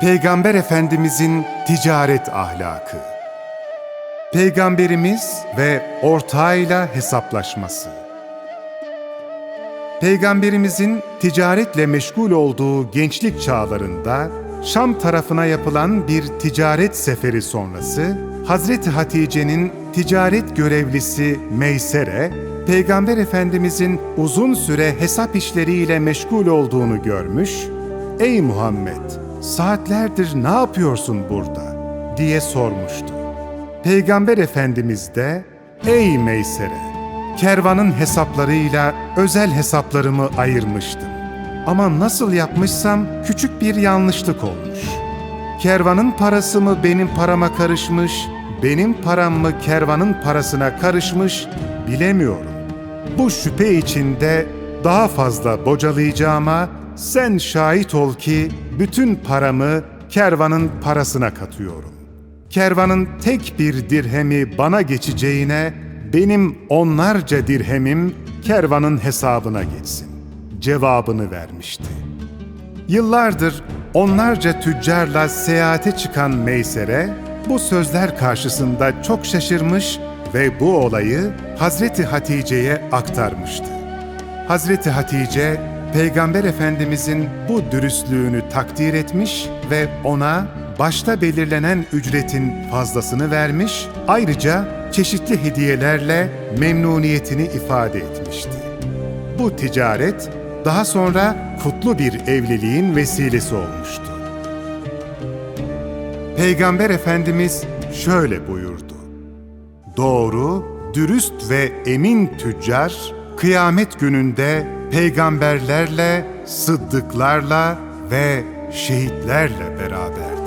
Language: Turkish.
Peygamber Efendimizin ticaret ahlakı. Peygamberimiz ve ortağıyla hesaplaşması. Peygamberimizin ticaretle meşgul olduğu gençlik çağlarında Şam tarafına yapılan bir ticaret seferi sonrası Hazreti Hatice'nin ticaret görevlisi Meysere, Peygamber Efendimizin uzun süre hesap işleriyle meşgul olduğunu görmüş, "Ey Muhammed, saatlerdir ne yapıyorsun burada?" diye sormuştu. Peygamber Efendimiz de, "Ey Meysere, kervanın hesaplarıyla özel hesaplarımı ayırmıştım. Ama nasıl yapmışsam küçük bir yanlışlık olmuş. Kervanın parası mı benim parama karışmış, benim param mı kervanın parasına karışmış bilemiyorum. Bu şüphe içinde daha fazla bocalayacağıma sen şahit ol ki bütün paramı kervanın parasına katıyorum. Kervanın tek bir dirhemi bana geçeceğine benim onlarca dirhemim kervanın hesabına geçsin. Cevabını vermişti. Yıllardır onlarca tüccarla seyahate çıkan Meysere bu sözler karşısında çok şaşırmış ve bu olayı Hazreti Hatice'ye aktarmıştı. Hazreti Hatice, Peygamber Efendimizin bu dürüstlüğünü takdir etmiş ve ona başta belirlenen ücretin fazlasını vermiş, ayrıca çeşitli hediyelerle memnuniyetini ifade etmişti. Bu ticaret daha sonra kutlu bir evliliğin vesilesi olmuştu. Peygamber Efendimiz şöyle buyurdu. Doğru, dürüst ve emin tüccar kıyamet gününde peygamberlerle, sıddıklarla ve şehitlerle beraberdir.